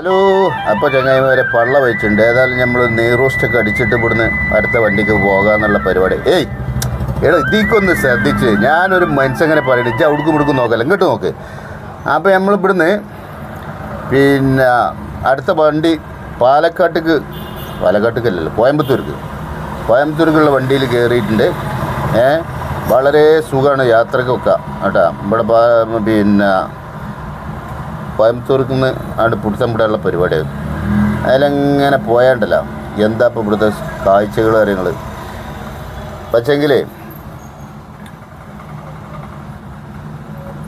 Hello അപ്പോൾ ചങ്ങായിമാരെ പള്ള വെച്ചിട്ടുണ്ട്. ഏതായാലും നമ്മൾ നെയ്റോസ്റ്റൊക്കെ അടിച്ചിട്ട് ഇവിടുന്ന് അടുത്ത വണ്ടിക്ക് പോകാന്നുള്ള പരിപാടി. ഏയ് എടാ ഇതിക്കൊന്ന് ശ്രദ്ധിച്ച്. ഞാനൊരു മനുഷ്യങ്ങനെ പറയട്ടെ ഇജ്ജ ഉടുക്കും ഉടുക്കും നോക്കല്ല. ഇങ്ങോട്ട് നോക്ക്. അപ്പോൾ നമ്മൾ ഇവിടുന്ന് പിന്നെ അടുത്ത വണ്ടി പാലക്കാട്ടേക്ക് പാലക്കാട്ടേക്കല്ലല്ലോ കോയമ്പത്തൂർക്ക്. കോയമ്പത്തൂർക്കുള്ള വണ്ടിയിൽ കയറിയിട്ടുണ്ട് ഏ വളരെ സുഖമാണ് യാത്രക്കൊക്കെ. കേട്ടോ ഇവിടെ പിന്നെ കോയമ്പത്തൂർക്ക് നിന്ന് ആണ് പിടുത്തം പരിപാടി പരിപാടിയാണ് അതിലങ്ങനെ പോയാണ്ടല്ല. എന്താ ഇപ്പോൾ ഇവിടുത്തെ കാഴ്ചകൾ കാര്യങ്ങൾ പക്ഷെങ്കിലേ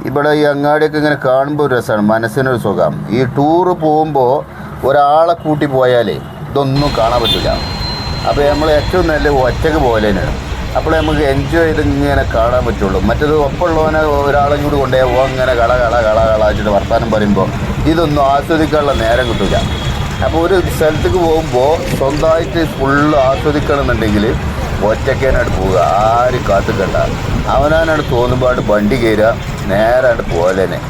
ഇവിടെ ഈ അങ്ങാടിയൊക്കെ ഇങ്ങനെ കാണുമ്പോൾ ഒരു രസമാണ് മനസ്സിനൊരു സുഖം. ഈ ടൂറ് പോകുമ്പോൾ ഒരാളെ കൂട്ടി പോയാലേ ഇതൊന്നും കാണാൻ പറ്റില്ല അപ്പോൾ നമ്മൾ ഏറ്റവും നല്ല ഒറ്റയ്ക്ക് പോകലേനാണ് അപ്പോൾ നമുക്ക് എൻജോയ് ചെയ്ത് ഇങ്ങനെ കാണാൻ പറ്റുള്ളൂ. മറ്റേത് ഒപ്പമുള്ളവനെ ഒരാളെ കൂടി കൊണ്ടേ പോകാം ഇങ്ങനെ കള കള കള കള വെച്ചിട്ട് വർത്താനം പറയുമ്പോൾ ഇതൊന്നും ആസ്വദിക്കാനുള്ള നേരം കിട്ടില്ല അപ്പോൾ ഒരു സ്ഥലത്തേക്ക് പോകുമ്പോൾ സ്വന്തമായിട്ട് ഫുള്ള് ആസ്വദിക്കണമെന്നുണ്ടെങ്കിൽ ഒറ്റക്കേനായിട്ട് പോവുക. ആരും കാത്തുക്കണ്ട. അവനാനായിട്ട് തോന്നുമ്പോൾ വണ്ടി കയറുക. നേരായിട്ട് പോകലേനെ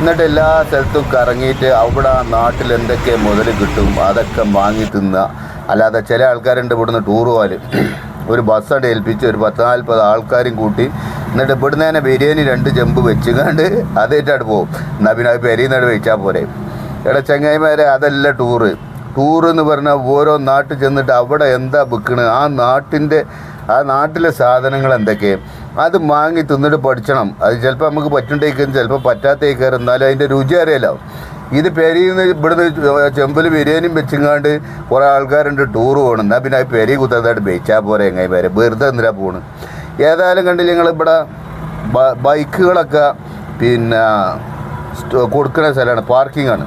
എന്നിട്ട് എല്ലാ സ്ഥലത്തും കറങ്ങിയിട്ട് അവിടെ ആ നാട്ടിൽ എന്തൊക്കെ മുതൽ കിട്ടും അതൊക്കെ വാങ്ങി തിന്നുക. അല്ലാതെ ചില ആൾക്കാരുണ്ട് ഇവിടുന്ന് ടൂർ പോകാൻ ഒരു ബസ്സട ഏൽപ്പിച്ച് ഒരു പത്ത് നാൽപ്പത് ആൾക്കാരും കൂട്ടി എന്നിട്ട് ഇവിടുന്ന് തന്നെ ബിരിയാണി രണ്ട് ജമ്പ് വെച്ചുകൊണ്ട് അതേറ്റായിട്ട് പോകും എന്നാൽ പിന്നെ അത് പെരിയുന്നിട്ട് വെച്ചാൽ പോരെ. എടാ ചങ്ങായിമാരെ അതല്ല ടൂറ് ടൂർ എന്ന് പറഞ്ഞാൽ ഓരോ നാട്ടിൽ ചെന്നിട്ട് അവിടെ എന്താ വിൽക്കണ് ആ നാട്ടിന്റെ ആ നാട്ടിലെ സാധനങ്ങൾ എന്തൊക്കെ? അത് വാങ്ങി തിന്നിട്ട് പഠിച്ചണം. അത് ചിലപ്പോൾ നമുക്ക് പറ്റുണ്ടേക്കും ചിലപ്പോൾ പറ്റാത്തേക്കാർ എന്നാലും അതിന്റെ രുചി അറിയാലോ. ഇത് പെരി ഇവിടുന്ന് ചെമ്പിൽ ബിരിയാണിയും വെച്ചിങ്ങാണ്ട് കുറേ ആൾക്കാരുണ്ട് ടൂർ പോകണം. എന്നാൽ പിന്നെ അത് പെരി കുത്തതായിട്ട് വെച്ചാൽ പോരെ എങ്ങനെ പേരെ. വെറുതെ എന്തിനാ പോണ്? ഏതായാലും കണ്ടില്ല ഞങ്ങൾ ഇവിടെ ബൈക്കുകളൊക്കെ പിന്നെ കൊടുക്കുന്ന സ്ഥലമാണ് പാർക്കിംഗ് ആണ്.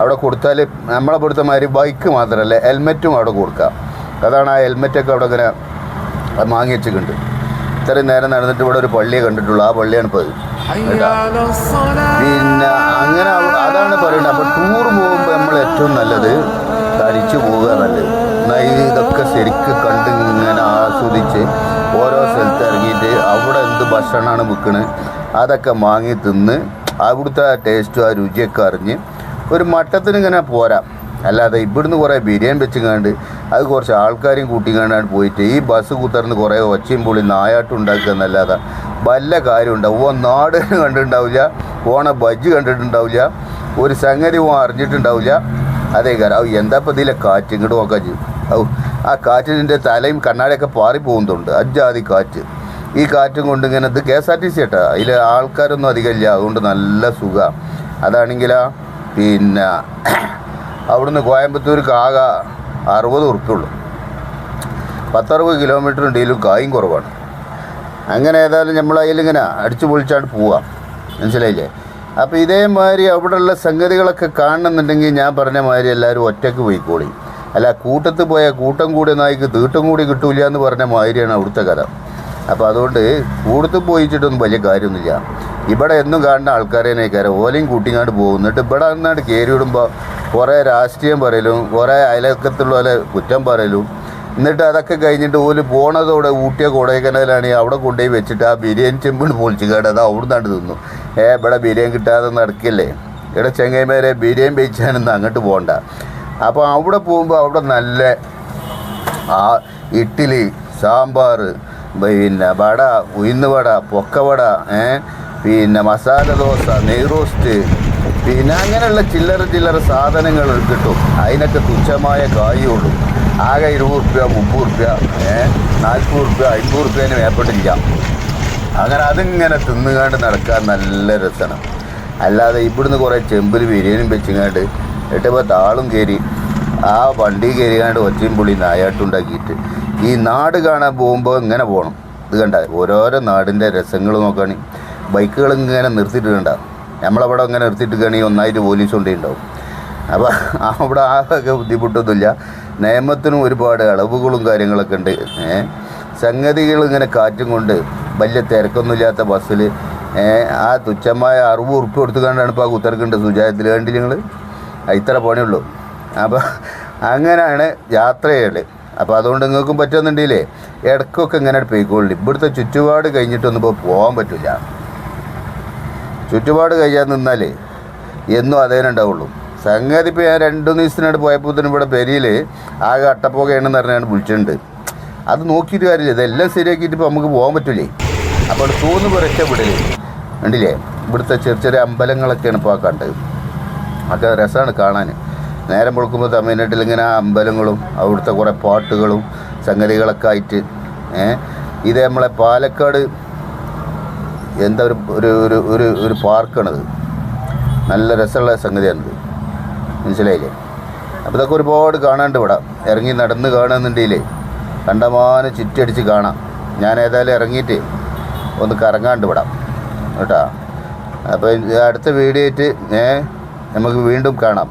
അവിടെ കൊടുത്താൽ നമ്മളെ പൊടുത്ത മാതിരി ബൈക്ക് മാത്രമല്ല ഹെൽമെറ്റും അവിടെ കൊടുക്കാം. അതാണ് ആ ഹെൽമെറ്റൊക്കെ അവിടെ ഇങ്ങനെ വാങ്ങി വെച്ചിട്ടുണ്ട്. ഇത്രയും നേരം നടന്നിട്ട് ഇവിടെ ഒരു പള്ളിയെ കണ്ടിട്ടുള്ളൂ. ആ പള്ളിയാണ് ഇപ്പോൾ പിന്നെ അങ്ങനെ അതാണ് പറയുന്നത് അപ്പോൾ ടൂർ പോകുമ്പോൾ നമ്മൾ ഏറ്റവും നല്ലത് തരിച്ചു പോവുക നല്ലത് ഇതൊക്കെ ശരിക്ക് കണ്ട് ഇങ്ങനെ ആസ്വദിച്ച് ഓരോ സ്ഥലത്ത് ഇറങ്ങിയിട്ട് അവിടെ എന്ത് ഭക്ഷണമാണ് വിൽക്കണത് അതൊക്കെ വാങ്ങി തിന്ന് അവിടുത്തെ ആ ടേസ്റ്റും ആ രുചിയൊക്കെ അറിഞ്ഞ് ഒരു മട്ടത്തിന് ഇങ്ങനെ പോരാ. അല്ലാതെ ഇവിടുന്ന് കുറേ ബിരിയാണി വെച്ചുങ്ങാണ്ട് അത് കുറച്ച് ആൾക്കാരെയും കൂട്ടിക്കാണ്ടാണ് പോയിട്ട് ഈ ബസ് കുത്തർന്ന് കുറേ ഒച്ചയും പൊളി നായാട്ടം ഉണ്ടാക്കുക എന്നല്ലാതെ വല്ല കാര്യം ഉണ്ടാവും. ഓ നാട് കണ്ടിട്ടുണ്ടാവില്ല. ഓണ ബജ്ജ് കണ്ടിട്ടുണ്ടാവില്ല. ഒരു സംഗതി ഓ അറിഞ്ഞിട്ടുണ്ടാവില്ല. അതേ കാര്യം. എന്താ ഇപ്പം ഇതിലെ കാറ്റ്? ഇങ്ങോട്ട് നോക്കാൻ ചെയ്യും ഔ ആ കാറ്റിന്റെ തലയും കണ്ണാടിയൊക്കെ പാറി പോകുന്നുണ്ട് അജാതി കാറ്റ്. ഈ കാറ്റും കൊണ്ട് ഇങ്ങനെ ഇത് K S R T C കേട്ടോ. അതിൽ ആൾക്കാരൊന്നും അധികമില്ല അതുകൊണ്ട് നല്ല സുഖമാണ് അതാണെങ്കിലാ പിന്നെ അവിടുന്ന് കോയമ്പത്തൂർക്ക് ആകെ അറുപത് ഉറുപ്പുള്ളൂ പത്തറുപത് കിലോമീറ്റർ ഉണ്ടെങ്കിലും കായും കുറവാണ്. അങ്ങനെ ഏതായാലും നമ്മൾ അതിലിങ്ങനെ അടിച്ചു പൊളിച്ചാണ് പോവാം. മനസ്സിലായില്ലേ? അപ്പോൾ ഇതേമാതിരി അവിടെയുള്ള സംഗതികളൊക്കെ കാണണമെന്നുണ്ടെങ്കിൽ ഞാൻ പറഞ്ഞ മാതിരി എല്ലാവരും ഒറ്റയ്ക്ക് പോയിക്കോളി. അല്ല കൂട്ടത്ത് പോയാൽ കൂട്ടം കൂടിയ നായിക്ക് തീട്ടം കൂടി കിട്ടൂല എന്ന് പറഞ്ഞ മാതിരിയാണ് അവിടുത്തെ കഥ. അപ്പോൾ അതുകൊണ്ട് കൂടുതൽ പോയിച്ചിട്ടൊന്നും വലിയ കാര്യമൊന്നുമില്ല. ഇവിടെ എന്നും കാണുന്ന ആൾക്കാരെ കയറി ഓലയും കൂട്ടിങ്ങാണ്ട് പോകും. എന്നിട്ട് ഇവിടെ നിന്നാണ്ട് കയറി വിടുമ്പോൾ കുറേ രാഷ്ട്രീയം പറയലും കുറേ അയലക്കത്തുള്ള പോലെ കുറ്റം പറയലും. എന്നിട്ട് അതൊക്കെ കഴിഞ്ഞിട്ട് ഓൽ പോണതോടെ ഊട്ടിയ കൊടൈക്കനാലാണെങ്കിൽ അവിടെ കൊണ്ടുപോയി വെച്ചിട്ട് ആ ബിരിയാണി ചെമ്പിണ് പൊളിച്ച് കേട്ടത് അത് അവിടുന്നാണ്ട് തിന്നു. ഏ ഇവിടെ ബിരിയാണി കിട്ടാതെ നടക്കില്ലേ? ഇവിടെ ചെങ്ങൈമാരെ ബിരിയാണി വെച്ചാനൊന്നും അങ്ങോട്ട് പോകണ്ട അപ്പോൾ അവിടെ പോകുമ്പോൾ അവിടെ നല്ല ആ ഇഡ്ഡലി സാമ്പാർ പിന്നെ വട ഉയർന്നുവട വട പൊക്കവട ഏ? പിന്നെ മസാല ദോശ നെയ്റോസ്റ്റ് പിന്നെ അങ്ങനെയുള്ള ചില്ലറ ചില്ലറ സാധനങ്ങൾ കിട്ടും. അതിനൊക്കെ തുച്ഛമായ കായുള്ളൂ. ആകെ ഇരുപത് റുപ്യ മുപ്പത് റുപ്യ ഏ? നാൽപ്പത് റുപ്യ അൻപത് റുപ്യേനും മേപ്പെട്ടില്ല അങ്ങനെ അതിങ്ങനെ തിന്നുകാണ്ട് നടക്കാൻ നല്ല രസമാണ് അല്ലാതെ ഇവിടുന്ന് കുറേ ചെമ്പിൽ ബിരിയാണിയും വെച്ചിങ്ങാണ്ട് എട്ടിപ്പോൾ താളും കയറി ആ വണ്ടി കയറിയാണ്ട് ഒച്ചയും പുള്ളി നായാട്ടുണ്ടാക്കിയിട്ട് ഈ നാട് കാണാൻ പോകുമ്പോൾ ഇങ്ങനെ പോകണം ഇത് കണ്ട ഓരോരോ നാടിന്റെ രസങ്ങൾ നോക്കുകയാണെങ്കിൽ ബൈക്കുകൾ ഇങ്ങനെ നിർത്തിയിട്ട് കണ്ട നമ്മളവിടെ ഇങ്ങനെ നിർത്തിയിട്ട് ഒന്നായിട്ട് പോലീസ് കൊണ്ടേ ഉണ്ടാവും അപ്പോൾ അവിടെ ആകെ ബുദ്ധിമുട്ടൊന്നുമില്ല. നിയമത്തിനും ഒരുപാട് അളവുകളും കാര്യങ്ങളൊക്കെ ഉണ്ട്. സംഗതികൾ ഇങ്ങനെ കാറ്റും കൊണ്ട് വലിയ തിരക്കൊന്നുമില്ലാത്ത ബസ്സിൽ ആ തുച്ഛമായ അറുപത് ഉറുപ്പ് കൊടുത്തു കണ്ടാണ് ഇപ്പോൾ ആ കുത്തിറക്കുണ്ട് സുജായത്തിൽ കണ്ടില്ല നിങ്ങൾ ഇത്ര പണിയുള്ളൂ. അപ്പോൾ അങ്ങനെയാണ് യാത്ര ചെയ്യൽ അപ്പോൾ അതുകൊണ്ട് നിങ്ങൾക്കും പറ്റുന്നുണ്ടെങ്കിലേ ഇടയ്ക്കൊക്കെ ഇങ്ങനെ പോയിക്കോളി ഇവിടുത്തെ ചുറ്റുപാട് കഴിഞ്ഞിട്ടൊന്നും ഇപ്പോൾ പോകാൻ പറ്റില്ല ചുറ്റുപാട് കഴിയാൻ നിന്നാൽ എന്നും അതേ ഉണ്ടാവുള്ളൂ. സംഗതി ഇപ്പോൾ ഞാൻ രണ്ടു ദിവസത്തിനായിട്ട് പോയപ്പോൾ തന്നെ ഇവിടെ പെരിയിൽ ആകെ അട്ടപ്പോകയാണെന്ന് പറഞ്ഞാണ് വിളിച്ചിട്ടുണ്ട്. അത് നോക്കിയിട്ട് കാര്യമില്ല. ഇതെല്ലാം ശരിയാക്കിയിട്ട് ഇപ്പോൾ നമുക്ക് പോകാൻ പറ്റില്ലേ അപ്പോൾ അവിടെ തോന്നുമ്പോൾ രക്ഷപ്പെടില്ലേ ഉണ്ടില്ലേ ഇവിടുത്തെ ചെറിയ ചെറിയ അമ്പലങ്ങളൊക്കെയാണ് ഇപ്പോൾ ആ കണ്ടത്. അതൊക്കെ രസമാണ് കാണാൻ. നേരം കൊടുക്കുമ്പോൾ തമിഴ്നാട്ടിൽ ഇങ്ങനെ അമ്പലങ്ങളും അവിടുത്തെ കുറേ പാട്ടുകളും സംഗതികളൊക്കെ ആയിട്ട് ഇത് നമ്മളെ പാലക്കാട് എന്താ ഒരു ഒരു ഒരു ഒരു പാർക്കാണത്. നല്ല രസമുള്ള സംഗതിയാണിത്. മനസ്സിലായില്ലേ? അപ്പോൾ ഇതൊക്കെ ഒരുപാട് കാണാണ്ട് ഇവിടെ. ഇറങ്ങി നടന്ന് കാണുന്നുണ്ടെങ്കിലേ കണ്ടമാനം ചുറ്റടിച്ച് കാണാം. ഞാൻ ഏതായാലും ഇറങ്ങിയിട്ട് ഒന്ന് കറങ്ങാണ്ട് വിടാം. കേട്ടോ? അപ്പോൾ അടുത്ത വീഡിയോ ആയിട്ട് നമുക്ക് വീണ്ടും കാണാം.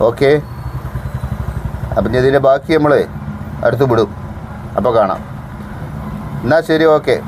ഓക്കെ. അപ്പം ഇതിന്റെ ബാക്കി നമ്മൾ അടുത്ത് വിടും. അപ്പോൾ കാണാം. എന്നാൽ ശരി ഓക്കെ.